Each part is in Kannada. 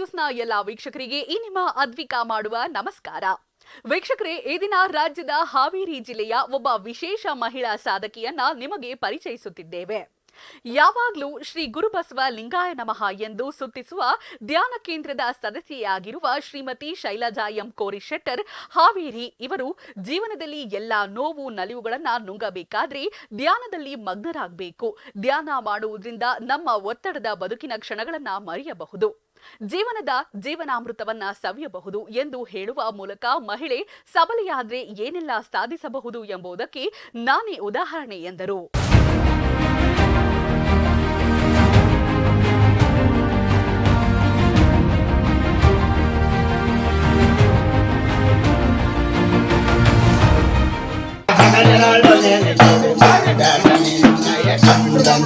ನ್ಯೂಸ್ನ ಎಲ್ಲ ವೀಕ್ಷಕರಿಗೆ ಈ ನಿಮ್ಮ ಅದ್ವಿಕಾ ಮಾಡುವ ನಮಸ್ಕಾರ. ವೀಕ್ಷಕರೇ, ಈ ದಿನ ರಾಜ್ಯದ ಹಾವೇರಿ ಜಿಲ್ಲೆಯ ಒಬ್ಬ ವಿಶೇಷ ಮಹಿಳಾ ಸಾಧಕಿಯನ್ನ ನಿಮಗೆ ಪರಿಚಯಿಸುತ್ತಿದ್ದೇವೆ. ಯಾವಾಗಲೂ ಶ್ರೀ ಗುರುಬಸವ ಲಿಂಗಾಯ ನಮಃ ಎಂದು ಸುತ್ತಿಸುವ ಧ್ಯಾನ ಕೇಂದ್ರದ ಸದಸ್ಯೆಯಾಗಿರುವ ಶ್ರೀಮತಿ ಶೈಲಜಾ ಎಂ ಕೋರಿಶೆಟ್ಟರ್, ಹಾವೇರಿ ಇವರು ಜೀವನದಲ್ಲಿ ಎಲ್ಲ ನೋವು ನಲಿವುಗಳನ್ನ ನುಂಗಬೇಕಾದ್ರೆ ಧ್ಯಾನದಲ್ಲಿ ಮಗ್ನರಾಗಬೇಕು. ಧ್ಯಾನ ಮಾಡುವುದರಿಂದ ನಮ್ಮ ಒತ್ತಡದ ಬದುಕಿನ ಕ್ಷಣಗಳನ್ನ ಮರೆಯಬಹುದು. ಜೀವನದ ಜೀವನಾಮೃತವನ್ನ ಸವಿಯಬಹುದು ಎಂದು ಹೇಳುವ ಮೂಲಕ ಮಹಿಳೆ ಸಬಲೆಯಾದ್ರೆ ಏನೆಲ್ಲ ಸಾಧಿಸಬಹುದು ಎಂಬುದಕ್ಕೆ ನಾನೇ ಉದಾಹರಣೆ ಎಂದರು. కందం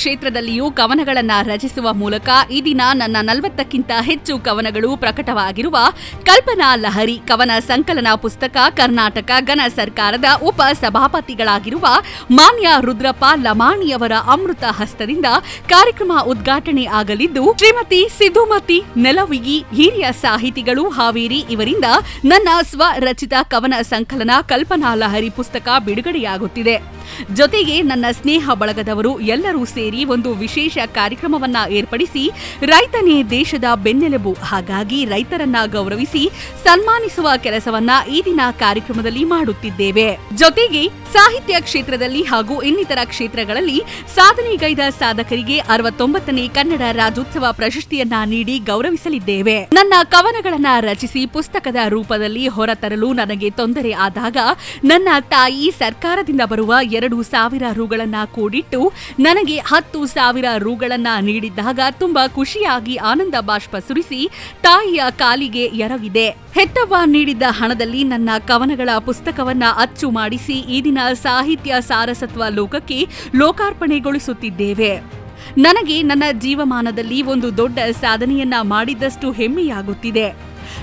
ಕ್ಷೇತ್ರದಲ್ಲಿಯೂ ಕವನಗಳನ್ನು ರಚಿಸುವ ಮೂಲಕ ಈ ದಿನ ನನ್ನ ನಲವತ್ತಕ್ಕಿಂತ ಹೆಚ್ಚು ಕವನಗಳು ಪ್ರಕಟವಾಗಿರುವ ಕಲ್ಪನಾ ಲಹರಿ ಕವನ ಸಂಕಲನ ಪುಸ್ತಕ ಕರ್ನಾಟಕ ಗಣ ಸರ್ಕಾರದ ಉಪ ಸಭಾಪತಿಗಳಾಗಿರುವ ಮಾನ್ಯ ರುದ್ರಪ್ಪ ಲಮಾಣಿಯವರ ಅಮೃತ ಹಸ್ತದಿಂದ ಕಾರ್ಯಕ್ರಮ ಉದ್ಘಾಟನೆ ಆಗಲಿದ್ದು, ಶ್ರೀಮತಿ ಸಿದ್ದುಮತಿ ನೆಲವಿಗಿ, ಹಿರಿಯ ಸಾಹಿತಿಗಳು ಹಾವೇರಿ ಇವರಿಂದ ನನ್ನ ಸ್ವರಚಿತ ಕವನ ಸಂಕಲನ ಕಲ್ಪನಾ ಲಹರಿ ಪುಸ್ತಕ ಬಿಡುಗಡೆಯಾಗುತ್ತಿದೆ. ಜೊತೆಗೆ ನನ್ನ ಸ್ನೇಹ ಬಳಗದವರು ಎಲ್ಲರೂ ಸೇರಿ ಒಂದು ವಿಶೇಷ ಕಾರ್ಯಕ್ರಮವನ್ನ ಏರ್ಪಡಿಸಿ ರೈತನೇ ದೇಶದ ಬೆನ್ನೆಲುಬು. ಹಾಗಾಗಿ ರೈತರನ್ನ ಗೌರವಿಸಿ ಸನ್ಮಾನಿಸುವ ಕೆಲಸವನ್ನ ಈ ದಿನ ಕಾರ್ಯಕ್ರಮದಲ್ಲಿ ಮಾಡುತ್ತಿದ್ದೇವೆ. ಜೊತೆಗೆ ಸಾಹಿತ್ಯ ಕ್ಷೇತ್ರದಲ್ಲಿ ಹಾಗೂ ಇನ್ನಿತರ ಕ್ಷೇತ್ರಗಳಲ್ಲಿ ಸಾಧನೆಗೈದ ಸಾಧಕರಿಗೆ ಅರವತ್ತೊಂಬತ್ತನೇ ಕನ್ನಡ ರಾಜ್ಯೋತ್ಸವ ಪ್ರಶಸ್ತಿಯನ್ನ ನೀಡಿ ಗೌರವಿಸಲಿದ್ದೇವೆ. ನನ್ನ ಕವನಗಳನ್ನ ರಚಿಸಿ ಪುಸ್ತಕದ ರೂಪದಲ್ಲಿ ಹೊರತರಲು ನನಗೆ ತೊಂದರೆ ಆದಾಗ ನನ್ನ ತಾಯಿ ಸರ್ಕಾರದಿಂದ ಬರುವ ಎರಡು ಸಾವಿರ ರೂಗಳನ್ನ ಕೂಡಿಟ್ಟು ನನಗೆ ಹತ್ತು ಸಾವಿರ ರುಗಳನ್ನ ನೀಡಿದ್ದಾಗ ತುಂಬಾ ಖುಷಿಯಾಗಿ ಆನಂದ ಬಾಷ್ಪ ಸುರಿಸಿ ತಾಯಿಯ ಕಾಲಿಗೆ ಎರವಿದೆ ಹೆತ್ತವ್ವ ನೀಡಿದ್ದ ಹಣದಲ್ಲಿ ನನ್ನ ಕವನಗಳ ಪುಸ್ತಕವನ್ನ ಅಚ್ಚು ಮಾಡಿಸಿ ಈ ದಿನ ಸಾಹಿತ್ಯ ಸಾರಸತ್ವ ಲೋಕಕ್ಕೆ ಲೋಕಾರ್ಪಣೆಗೊಳಿಸುತ್ತಿದ್ದೇವೆ. ನನಗೆ ನನ್ನ ಜೀವಮಾನದಲ್ಲಿ ಒಂದು ದೊಡ್ಡ ಸಾಧನೆಯನ್ನ ಮಾಡಿದ್ದಷ್ಟು ಹೆಮ್ಮೆಯಾಗುತ್ತಿದೆ.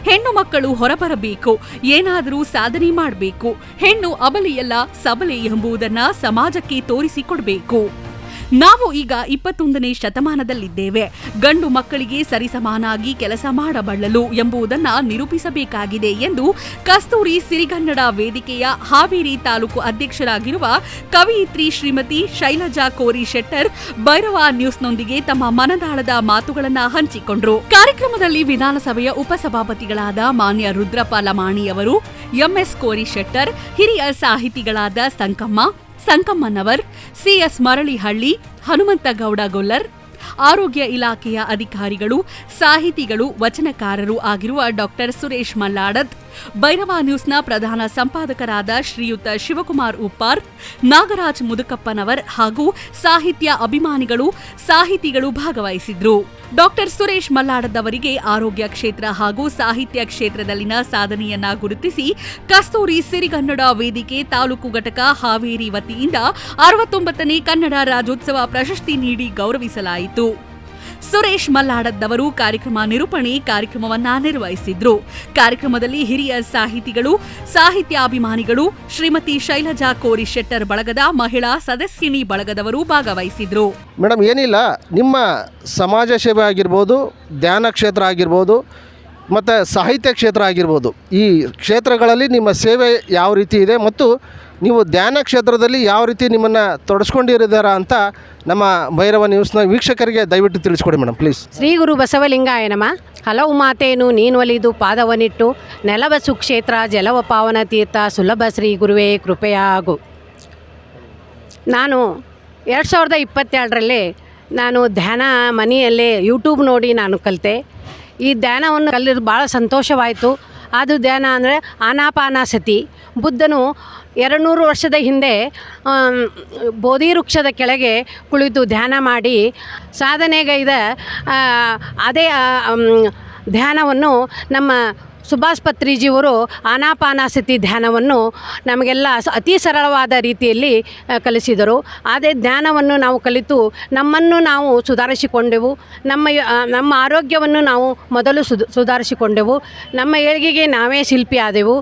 ಹೆಣ್ಣು ಮಕ್ಕಳು ಹೊರಬರಬೇಕು, ಏನಾದರೂ ಸಾಧನೆ ಮಾಡಬೇಕು, ಹೆಣ್ಣು ಅಬಲಿಯಲ್ಲ ಸಬಲೆ ಎಂಬುದನ್ನ ಸಮಾಜಕ್ಕೆ ತೋರಿಸಿಕೊಡ್ಬೇಕು ನಾವು ಈಗ ಇಪ್ಪತ್ತೊಂದನೇ ಶತಮಾನದಲ್ಲಿದ್ದೇವೆ. ಗಂಡು ಮಕ್ಕಳಿಗೆ ಸರಿಸಮಾನಾಗಿ ಕೆಲಸ ಮಾಡಬಲ್ಲಲು ಎಂಬುದನ್ನು ನಿರೂಪಿಸಬೇಕಾಗಿದೆ ಎಂದು ಕಸ್ತೂರಿ ಸಿರಿಗನ್ನಡ ವೇದಿಕೆಯ ಹಾವೇರಿ ತಾಲೂಕು ಅಧ್ಯಕ್ಷರಾಗಿರುವ ಕವಿಯಿತ್ರಿ ಶ್ರೀಮತಿ ಶೈಲಜಾ ಕೋರಿ ಶೆಟ್ಟರ್ ಭೈರವ ನ್ಯೂಸ್ನೊಂದಿಗೆ ತಮ್ಮ ಮನದಾಳದ ಮಾತುಗಳನ್ನು ಹಂಚಿಕೊಂಡರು. ಕಾರ್ಯಕ್ರಮದಲ್ಲಿ ವಿಧಾನಸಭೆಯ ಉಪಸಭಾಪತಿಗಳಾದ ಮಾನ್ಯ ರುದ್ರಪಾಲ ಮಾಣಿಯವರು ಎಂಎಸ್ ಕೋರಿ ಶೆಟ್ಟರ್, ಹಿರಿಯ ಸಾಹಿತಿಗಳಾದ ಸಂಕಮ್ಮ ಸಂಕಮ್ಮನವರ್ ಸಿಎಸ್ ಮರಳಿಹಳ್ಳಿ ಹನುಮಂತಗೌಡ ಗೊಲ್ಲರ್ ಆರೋಗ್ಯ ಇಲಾಖೆಯ ಅಧಿಕಾರಿಗಳು ಸಾಹಿತಿಗಳು ವಚನಕಾರರು ಆಗಿರುವ ಡಾಕ್ಟರ್ ಸುರೇಶ್ ಮಲ್ಲಾಡದ್. ಭೈರವ ನ್ಯೂಸ್ನ ಪ್ರಧಾನ ಸಂಪಾದಕರಾದ ಶ್ರೀಯುತ ಶಿವಕುಮಾರ್ ಉಪ್ಪಾರ್, ನಾಗರಾಜ್ ಮುದುಕಪ್ಪನವರ್ ಹಾಗೂ ಸಾಹಿತ್ಯ ಅಭಿಮಾನಿಗಳು, ಸಾಹಿತಿಗಳು ಭಾಗವಹಿಸಿದ್ರು. ಡಾಕ್ಟರ್ ಸುರೇಶ್ ಮಲ್ಲಾಡದವರಿಗೆ ಆರೋಗ್ಯ ಕ್ಷೇತ್ರ ಹಾಗೂ ಸಾಹಿತ್ಯ ಕ್ಷೇತ್ರದಲ್ಲಿನ ಸಾಧನೆಯನ್ನ ಗುರುತಿಸಿ ಕಸ್ತೂರಿ ಸಿರಿಗನ್ನಡ ವೇದಿಕೆ ತಾಲೂಕು ಘಟಕ ಹಾವೇರಿ ವತಿಯಿಂದ ಅರವತ್ತೊಂಬತ್ತನೇ ಕನ್ನಡ ರಾಜ್ಯೋತ್ಸವ ಪ್ರಶಸ್ತಿ ನೀಡಿ ಗೌರವಿಸಲಾಯಿತು. ಸುರೇಶ್ ಮಲ್ಲಾಡದ್ದವರು ಕಾರ್ಯಕ್ರಮ ನಿರೂಪಣೆ ಕಾರ್ಯಕ್ರಮವನ್ನ ನಿರ್ವಹಿಸಿದ್ರು. ಕಾರ್ಯಕ್ರಮದಲ್ಲಿ ಹಿರಿಯ ಸಾಹಿತಿಗಳು, ಸಾಹಿತ್ಯಾಭಿಮಾನಿಗಳು, ಶ್ರೀಮತಿ ಶೈಲಜಾ ಕೋರಿ ಶೆಟ್ಟರ್ ಬಳಗದ ಮಹಿಳಾ ಸದಸ್ಯಿನಿ ಬಳಗದವರು ಭಾಗವಹಿಸಿದ್ರು. ಮೇಡಮ್, ಏನಿಲ್ಲ, ನಿಮ್ಮ ಸಮಾಜ ಸೇವೆ ಆಗಿರ್ಬೋದು, ಧ್ಯಾನ ಕ್ಷೇತ್ರ ಆಗಿರ್ಬೋದು, ಮತ್ತು ಸಾಹಿತ್ಯ ಕ್ಷೇತ್ರ ಆಗಿರ್ಬೋದು, ಈ ಕ್ಷೇತ್ರಗಳಲ್ಲಿ ನಿಮ್ಮ ಸೇವೆ ಯಾವ ರೀತಿ ಇದೆ ಮತ್ತು ನೀವು ಧ್ಯಾನ ಕ್ಷೇತ್ರದಲ್ಲಿ ಯಾವ ರೀತಿ ನಿಮ್ಮನ್ನು ತೊಡಸ್ಕೊಂಡಿರಿದಾರ ಅಂತ ನಮ್ಮ ಭೈರವ ನ್ಯೂಸ್ನ ವೀಕ್ಷಕರಿಗೆ ದಯವಿಟ್ಟು ತಿಳಿಸ್ಕೊಡಿ ಮೇಡಮ್ ಪ್ಲೀಸ್ ಶ್ರೀ ಗುರು ಬಸವಲಿಂಗಾಯ ನಮ. ಹಲವು ಮಾತೇನು, ನೀನು ಒಲಿದು ಪಾದವನಿಟ್ಟು ನೆಲವ ಸುಕ್ಷೇತ್ರ, ಜಲವ ಪಾವನ ತೀರ್ಥ, ಸುಲಭ ಶ್ರೀ ಗುರುವೇ, ಕೃಪೆಯಾಗು. ನಾನು ಎರಡು ಸಾವಿರದ ಇಪ್ಪತ್ತೆರಡರಲ್ಲಿ ನಾನು ಧ್ಯಾನ ಮನೆಯಲ್ಲೇ ಯೂಟ್ಯೂಬ್ ನೋಡಿ ನಾನು ಕಲಿತೆ. ಈ ಧ್ಯಾನವನ್ನು ಕಲಿಯೋದು ಭಾಳ ಸಂತೋಷವಾಯಿತು. ಅದು ಧ್ಯಾನ ಅಂದರೆ ಆನಾಪಾನಾಸತಿ. ಬುದ್ಧನು ಎರಡು ನೂರು ವರ್ಷದ ಹಿಂದೆ ಬೋಧಿ ವೃಕ್ಷದ ಕೆಳಗೆ ಕುಳಿತು ಧ್ಯಾನ ಮಾಡಿ ಸಾಧನೆಗೈದ ಅದೇ ಧ್ಯಾನವನ್ನು ನಮ್ಮ ಸುಭಾಷ್ ಪತ್ರಿಜಿಯವರು ಆನಾಪಾನಾಸತಿ ಧ್ಯಾನವನ್ನು ನಮಗೆಲ್ಲ ಅತಿ ಸರಳವಾದ ರೀತಿಯಲ್ಲಿ ಕಲಿಸಿದರು. ಅದೇ ಧ್ಯಾನವನ್ನು ನಾವು ಕಲಿತು ನಮ್ಮನ್ನು ನಾವು ಸುಧಾರಿಸಿಕೊಂಡೆವು. ನಮ್ಮ ನಮ್ಮ ಆರೋಗ್ಯವನ್ನು ನಾವು ಮೊದಲು ಸುಧಾರಿಸಿಕೊಂಡೆವು. ನಮ್ಮ ಏಳಿಗೆಗೆ ನಾವೇ ಶಿಲ್ಪಿ ಆದೆವು.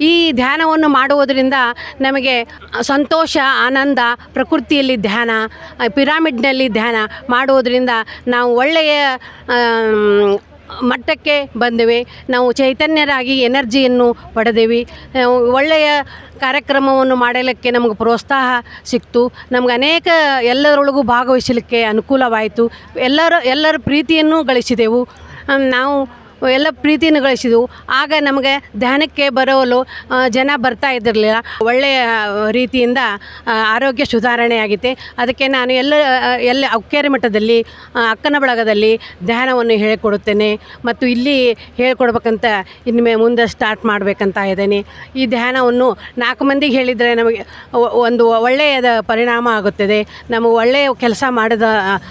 ಈ ಧ್ಯಾನವನ್ನು ಮಾಡುವುದರಿಂದ ನಮಗೆ ಸಂತೋಷ, ಆನಂದ, ಪ್ರಕೃತಿಯಲ್ಲಿ ಧ್ಯಾನ ಪಿರಾಮಿಡ್ನಲ್ಲಿ ಧ್ಯಾನ ಮಾಡುವುದರಿಂದ ನಾವು ಒಳ್ಳೆಯ ಮಟ್ಟಕ್ಕೆ ಬಂದೆವೆ. ನಾವು ಚೈತನ್ಯರಾಗಿ ಎನರ್ಜಿಯನ್ನು ಪಡೆದೆವು. ಒಳ್ಳೆಯ ಕಾರ್ಯಕ್ರಮವನ್ನು ಮಾಡಲಿಕ್ಕೆ ನಮಗೆ ಪ್ರೋತ್ಸಾಹ ಸಿಕ್ತು. ನಮ್ಗೆ ಅನೇಕ ಎಲ್ಲರೊಳಗೂ ಭಾಗವಹಿಸಲಿಕ್ಕೆ ಅನುಕೂಲವಾಯಿತು. ಎಲ್ಲರ ಎಲ್ಲರ ಪ್ರೀತಿಯನ್ನು ಗಳಿಸಿದೆವು. ನಾವು ಎಲ್ಲ ಪ್ರೀತಿಯನ್ನು ಗಳಿಸಿದೆವು. ಆಗ ನಮಗೆ ಧ್ಯಾನಕ್ಕೆ ಬರೋಲು ಜನ ಬರ್ತಾ ಇದ್ದಿರಲಿಲ್ಲ. ಒಳ್ಳೆಯ ರೀತಿಯಿಂದ ಆರೋಗ್ಯ ಸುಧಾರಣೆ ಆಗಿತ್ತು ಅದಕ್ಕೆ ನಾನು ಎಲ್ಲ ಎಲ್ಲ ಅಕ್ಕೇರಿ ಮಠದಲ್ಲಿ ಅಕ್ಕನ ಬಳಗದಲ್ಲಿ ಧ್ಯಾನವನ್ನು ಹೇಳಿಕೊಡುತ್ತೇನೆ. ಮತ್ತು ಇಲ್ಲಿ ಹೇಳ್ಕೊಡ್ಬೇಕಂತ ಇನ್ನು ಮುಂದೆ ಸ್ಟಾರ್ಟ್ ಮಾಡಬೇಕಂತ ಇದ್ದೇನೆ. ಈ ಧ್ಯಾನವನ್ನು ನಾಲ್ಕು ಮಂದಿಗೆ ಹೇಳಿದರೆ ನಮಗೆ ಒಂದು ಒಳ್ಳೆಯದ ಪರಿಣಾಮ ಆಗುತ್ತದೆ. ನಮಗೆ ಒಳ್ಳೆಯ ಕೆಲಸ ಮಾಡಿದ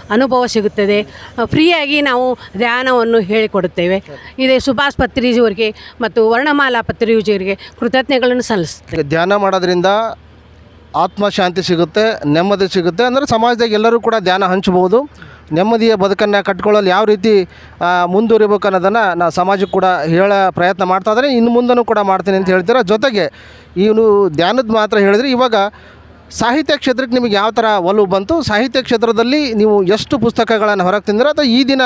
ಅನುಭವ ಸಿಗುತ್ತದೆ. ಫ್ರೀಯಾಗಿ ನಾವು ಧ್ಯಾನವನ್ನು ಹೇಳಿಕೊಡುತ್ತೇವೆ. ಇದೇ ಸುಭಾಷ್ ಪತ್ರಿಜಿಯವರಿಗೆ ಮತ್ತು ವರ್ಣಮಾಲಾ ಪತ್ರಿಜಿಯವರಿಗೆ ಕೃತಜ್ಞತೆಗಳನ್ನು ಸಲ್ಲಿಸ್ತೇನೆ. ಧ್ಯಾನ ಮಾಡೋದ್ರಿಂದ ಆತ್ಮಶಾಂತಿ ಸಿಗುತ್ತೆ, ನೆಮ್ಮದಿ ಸಿಗುತ್ತೆ ಅಂದರೆ ಸಮಾಜದಾಗ ಎಲ್ಲರೂ ಕೂಡ ಧ್ಯಾನ ಹಂಚ್ಬೋದು ನೆಮ್ಮದಿಯ ಬದುಕನ್ನು ಕಟ್ಕೊಳ್ಳಲು ಯಾವ ರೀತಿ ಮುಂದುವರಿಬೇಕು ಅನ್ನೋದನ್ನು ನಾ ಸಮಾಜಕ್ಕೆ ಕೂಡ ಹೇಳೋ ಪ್ರಯತ್ನ ಮಾಡ್ತಾ ಇದ್ದಾರೆ ಇನ್ನು ಮುಂದೂ ಕೂಡ ಮಾಡ್ತೀನಿ ಅಂತ ಹೇಳ್ತೀರಾ? ಜೊತೆಗೆ ಇವನು ಧ್ಯಾನದ ಮಾತ್ರ ಹೇಳಿದ್ರೆ ಇವಾಗ ಸಾಹಿತ್ಯ ಕ್ಷೇತ್ರಕ್ಕೆ ನಿಮಗೆ ಯಾವ ಥರ ಒಲವು ಬಂತು? ಸಾಹಿತ್ಯ ಕ್ಷೇತ್ರದಲ್ಲಿ ನೀವು ಎಷ್ಟು ಪುಸ್ತಕಗಳನ್ನು ಹೊರಗೆ ತಂದಿರ? ಅಥವಾ ಈ ದಿನ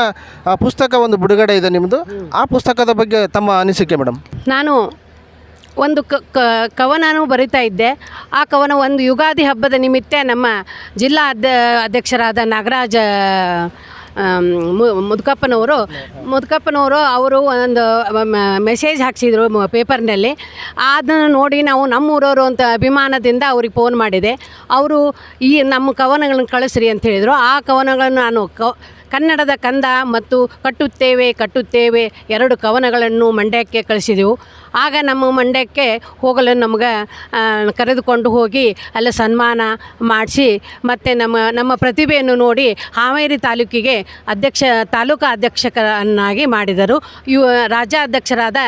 ಪುಸ್ತಕ ಒಂದು ಬಿಡುಗಡೆ ಇದೆ ನಿಮ್ಮದು ಆ ಪುಸ್ತಕದ ಬಗ್ಗೆ ತಮ್ಮ ಅನಿಸಿಕೆ ಮೇಡಮ್. ನಾನು ಒಂದು ಕವನನೂ ಬರಿತಾ ಇದ್ದೆ. ಆ ಕವನ ಒಂದು ಯುಗಾದಿ ಹಬ್ಬದ ನಿಮಿತ್ತ ನಮ್ಮ ಜಿಲ್ಲಾ ಅಧ್ಯ ಅಧ್ಯಕ್ಷರಾದ ನಾಗರಾಜ ಮುದ್ಕಪ್ಪನವರು, ಮುದುಕಪ್ಪನವರು ಅವರು ಒಂದು ಮೆಸೇಜ್ ಹಾಕ್ಸಿದ್ರು ಪೇಪರ್ನಲ್ಲಿ. ಅದನ್ನು ನೋಡಿ ನಾವು ನಮ್ಮೂರವರು ಅಂತ ಅಭಿಮಾನದಿಂದ ಅವ್ರಿಗೆ ಫೋನ್ ಮಾಡಿದೆ. ಅವರು, ಈ ನಮ್ಮ ಕವನಗಳನ್ನು ಕಳಿಸ್ರಿ ಅಂತ ಹೇಳಿದರು. ಆ ಕವನಗಳನ್ನು ನಾನು ಕ, ಕನ್ನಡದ ಕಂದ ಮತ್ತು ಕಟ್ಟುತ್ತೇವೆ ಕಟ್ಟುತ್ತೇವೆ ಎರಡು ಕವನಗಳನ್ನು ಮಂಡ್ಯಕ್ಕೆ ಕಳಿಸಿದೆವು. ಆಗ ನಮ್ಮ ಮಂಡ್ಯಕ್ಕೆ ಹೋಗಲು ನಮ್ಗೆ ಕರೆದುಕೊಂಡು ಹೋಗಿ ಅಲ್ಲಿ ಸನ್ಮಾನ ಮಾಡಿಸಿ, ಮತ್ತು ನಮ್ಮ ನಮ್ಮ ಪ್ರತಿಭೆಯನ್ನು ನೋಡಿ ಹಾವೇರಿ ತಾಲೂಕಿಗೆ ಅಧ್ಯಕ್ಷ, ತಾಲೂಕು ಅಧ್ಯಕ್ಷಕರನ್ನಾಗಿ ಮಾಡಿದರು. ಇವ ರಾಜ್ಯಾಧ್ಯಕ್ಷರಾದ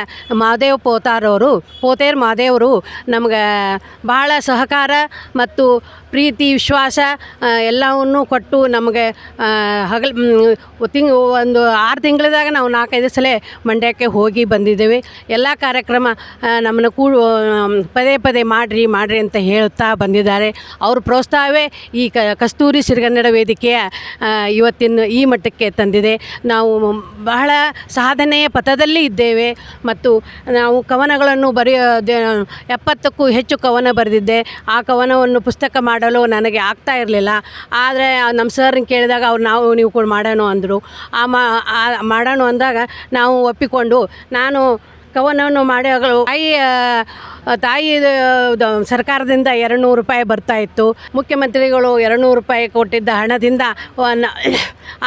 ಮಹಾದೇವ್ ಪೋತಾರವರು ಪೋತೇರ್ ಮಹಾದೇವರು ನಮ್ಗೆ ಬಹಳ ಸಹಕಾರ ಮತ್ತು ಪ್ರೀತಿ, ವಿಶ್ವಾಸ ಎಲ್ಲವನ್ನು ಕೊಟ್ಟು ನಮಗೆ ಹಗಲ್ ತಿಂಗ್, ಒಂದು ಆರು ತಿಂಗಳದಾಗ ನಾವು ನಾಲ್ಕೈದು ಸಲ ಮಂಡ್ಯಕ್ಕೆ ಹೋಗಿ ಬಂದಿದ್ದೇವೆ. ಎಲ್ಲ ಕಾರ್ಯಕ್ರಮ ಆ, ನಮ್ಮನ್ನು ಕೂ ಪದೇ ಪದೇ ಮಾಡಿರಿ ಮಾಡಿರಿ ಅಂತ ಹೇಳುತ್ತಾ ಬಂದಿದ್ದಾರೆ. ಅವ್ರ ಪ್ರೋತ್ಸಾಹವೇ ಈ ಕಸ್ತೂರಿ ಸಿರಿಗನ್ನಡ ವೇದಿಕೆಯ ಇವತ್ತಿನ ಈ ಮಟ್ಟಕ್ಕೆ ತಂದಿದೆ. ನಾವು ಬಹಳ ಸಾಧನೆಯ ಪಥದಲ್ಲಿ ಇದ್ದೇವೆ ಮತ್ತು ನಾವು ಕವನಗಳನ್ನು ಬರೆಯ ಎಪ್ಪತ್ತಕ್ಕೂ ಹೆಚ್ಚು ಕವನ ಬರೆದಿದ್ದೆ. ಆ ಕವನವನ್ನು ಪುಸ್ತಕ ಮಾಡಲು ನನಗೆ ಆಗ್ತಾ ಇರಲಿಲ್ಲ. ಆದರೆ ನಮ್ಮ ಸರ್ನ ಕೇಳಿದಾಗ ಅವ್ರು ನಾವು ನೀವು ಕೂಡ ಮಾಡೋಣ ಅಂದರು. ಆ ಮಾಡೋಣ ಅಂದಾಗ ನಾವು ಒಪ್ಪಿಕೊಂಡು ನಾನು ಕವನವನ್ನು ಮಾಡಿ ತಾಯಿಯ ತಾಯಿ ಸರ್ಕಾರದಿಂದ ಎರಡು ನೂರು ರೂಪಾಯಿ ಬರ್ತಾ ಇತ್ತು. ಮುಖ್ಯಮಂತ್ರಿಗಳು ಎರಡು ನೂರು ರೂಪಾಯಿ ಕೊಟ್ಟಿದ್ದ ಹಣದಿಂದ,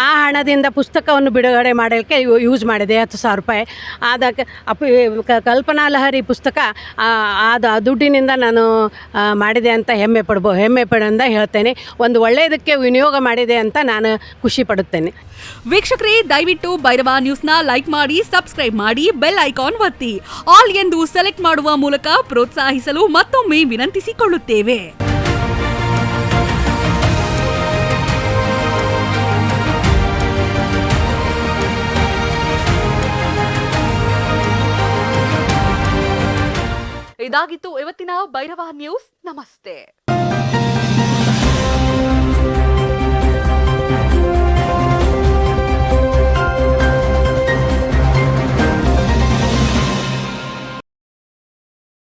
ಆ ಹಣದಿಂದ ಪುಸ್ತಕವನ್ನು ಬಿಡುಗಡೆ ಮಾಡಲಿಕ್ಕೆ ಯೂಸ್ ಮಾಡಿದೆ, ಹತ್ತು ಸಾವಿರ ರೂಪಾಯಿ. ಅದಕ್ಕೆ ಅಪ್ ಕಲ್ಪನಾ ಲಹರಿ ಪುಸ್ತಕ ಆದ ದುಡ್ಡಿನಿಂದ ನಾನು ಮಾಡಿದೆ ಅಂತ ಹೆಮ್ಮೆ ಪಡ್ಬೋ, ಹೆಮ್ಮೆ ಪಡಂದ ಹೇಳ್ತೇನೆ. ಒಂದು ಒಳ್ಳೆಯದಕ್ಕೆ ವಿನಿಯೋಗ ಮಾಡಿದೆ ಅಂತ ನಾನು ಖುಷಿ ಪಡುತ್ತೇನೆ. ವೀಕ್ಷಕರೇ, ದಯವಿಟ್ಟು ಭೈರವ ನ್ಯೂಸ್ನ ಲೈಕ್ ಮಾಡಿ, ಸಬ್ಸ್ಕ್ರೈಬ್ ಮಾಡಿ, ಬೆಲ್ ಐಕಾನ್ ಆಲ್ ಎಂದು ಸೆಲೆಕ್ಟ್ ಮಾಡುವ ಮೂಲಕ ಪ್ರೋತ್ಸಾಹಿಸಲು ಮತ್ತೊಮ್ಮೆ ವಿನಂತಿಸಿಕೊಳ್ಳುತ್ತೇವೆ. ಇದಾಗಿತ್ತು ಇವತ್ತಿನ ಭೈರವ ನ್ಯೂಸ್. ನಮಸ್ತೆ.